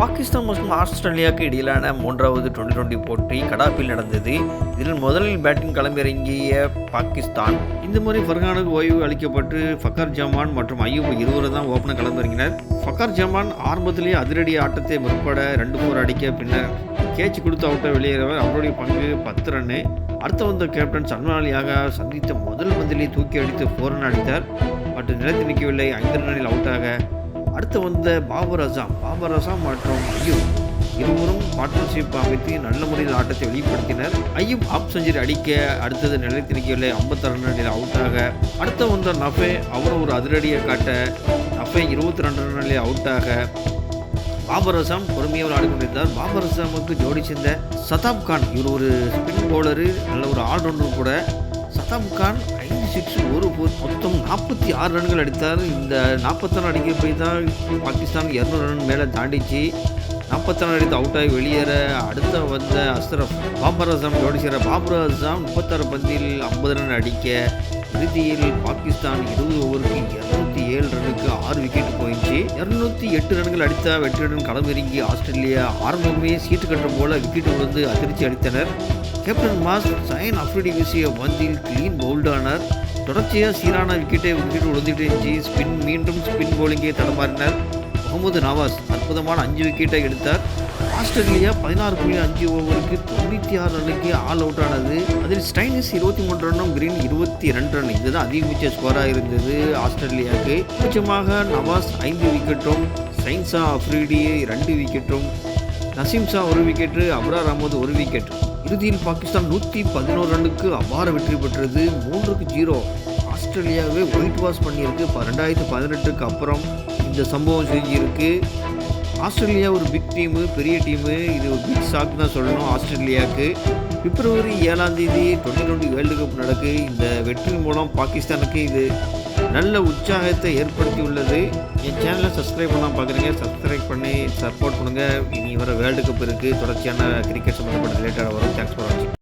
பாகிஸ்தான் மற்றும் ஆஸ்திரேலியாவுக்கு இடையிலான மூன்றாவது டுவெண்ட்டி டுவெண்ட்டி போட்டி கடாப்பில் நடந்தது. இதில் முதலில் பேட்டிங் களமிறங்கிய பாகிஸ்தான். இந்த முறை ஃபர்கானுக்கு ஓய்வு அளிக்கப்பட்டு ஃபக்கர் ஜமான் மற்றும் ஐயூப் இருவரும் தான் ஓப்பனர் களமிறங்கினர். ஃபக்கர் ஜமான் ஆரம்பத்திலேயே அதிரடி ஆட்டத்தை முற்பட ரெண்டு போர் அடிக்க பின்னர் கேட்ச் கொடுத்து அவுட்டை வெளியேறவர் அவருடைய பங்கு பத்து ரன்னு அடுத்த வந்த கேப்டன் சன்மாலியாக சந்தித்த முதல் பந்திலே தூக்கி அடித்து ஃபோர் ரன் அடித்தார். மற்றும் நிலைத்து நிற்கவில்லை. ஐந்து ரன்னில் அவுட்டாக அடுத்து வந்த பாபர் அசாம் பாபர் அசாம் மற்றும் ஐயூப் இருவரும் பார்ட்னர்ஷிப் அமைத்து நல்ல முறையில் ஆட்டத்தை வெளிப்படுத்தினர். ஐயூப் ஆப் செஞ்சுரி அடிக்க அடுத்தது நிலைத்திருக்கவில்லை ஐம்பத்தாறு ரன்னில் அவுட்டாக அடுத்த வந்த நஃபே அவரும் ஒரு அதிரடியை காட்ட நஃபே இருபத்தி ரெண்டு ரன்னில் அவுட்டாக பாபர் அசாம் பொறுமையாக விளையாடி கொண்டிருந்தார். பாபர் அசாமுக்கு ஜோடி சேர்ந்த சதாப் கான் இவர் ஒரு ஸ்பின் பவுலரு நல்ல ஒரு ஆல்ரவுண்டர் கூட அசாம் கான் ஐந்து சிக்ஸ் ஒரு மொத்தம் நாற்பத்தி ஆறு ரன்கள் அடித்தார். இந்த நாற்பத்தாறு அடிக்க போய் தான் பாகிஸ்தான் இரநூறு ரன் மேலே தாண்டிச்சு. நாற்பத்தாறு அடித்து அவுட் ஆகி வெளியேற அடுத்த வந்த அஸ்ரப் பாபர் அசாம் ஜோடி சேர. பாபர் அசாம் முப்பத்தாறு பந்தில் ஐம்பது ரன் அடிக்க இறுதியில் பாகிஸ்தான் இருபது ஓவருக்கு இரநூத்தி ஏழு ரன்னுக்கு ஆறு விக்கெட் போயிடுச்சு. இரநூத்தி எட்டு ரன்கள் அடித்த வெற்றியுடன் களமிறங்கி ஆஸ்திரேலியா ஆரம்பமே சீட்டு கட்டுற போல விக்கெட் விழுந்து அதிர்ச்சி அடித்தனர் கேப்டன் மாஸ் சயன் அப்ரிடி வீசிய பந்தில் கிளீன் பவுல்டானார் தொடர்ச்சியாக சீரான விக்கெட்டை விக்கெட் விழுந்துட்டு இருந்துச்சு ஸ்பின் மீண்டும் ஸ்பின் போலிங்கே தடமாறினார். முகமது நவாஸ் அற்புதமான அஞ்சு விக்கெட்டை எடுத்தார். ஆஸ்திரேலியா பதினாறு புள்ளி அஞ்சு ஓவருக்கு தொண்ணூற்றி ஆறு ரன்னுக்கு ஆல் அவுட் ஆனது. அதில் ஸ்டைனிஸ் இருபத்தி மூன்று ரன்னும் கிரீன் இருபத்தி ரெண்டு ரன் இதுதான் அதிகபட்ச ஸ்கோராக இருந்தது ஆஸ்திரேலியாவுக்கு. நிச்சயமாக நவாஸ் ஐந்து விக்கெட்டும் சைன்ஸா அப்ரிடி ரெண்டு விக்கெட்டும் நசீம்சா ஒரு விக்கெட்டு அப்ரார் அகமது ஒரு விக்கெட் இறுதியில் பாகிஸ்தான் நூற்றி பதினோரு ரன்னுக்கு அபார வெற்றி பெற்றது. மூன்றுக்கு ஜீரோ ஆஸ்திரேலியாவே ஒயிட் வாஷ் பண்ணியிருக்கு. இப்போ ரெண்டாயிரத்து பதினெட்டுக்கு அப்புறம் இந்த சம்பவம் செஞ்சிருக்கு. ஆஸ்திரேலியா ஒரு பிக் டீமு பெரிய டீமு இது ஒரு பிக் ஷாக் தான் சொல்லணும் ஆஸ்திரேலியாவுக்கு. பிப்ரவரி ஏழாம் தேதி டுவெண்ட்டி டுவெண்ட்டி வேர்ல்டு கப் நடக்கு. இந்த வெற்றி மூலம் பாகிஸ்தானுக்கு இது நல்ல உற்சாகத்தை ஏற்படுத்தி உள்ளது என் சேனலை சப்ஸ்கிரைப் பண்ணால் பார்க்குறீங்க சப்ஸ்கிரைப் பண்ணி சப்போர்ட் பண்ணுங்கள் இனி வர வேர்ல்டு கப் இருக்குது தொடர்ச்சியான கிரிக்கெட் சம்மந்தப்பட்ட ரிலேட்டடாக வரும். தேங்க்ஸ் ஃபார் வாட்சிங்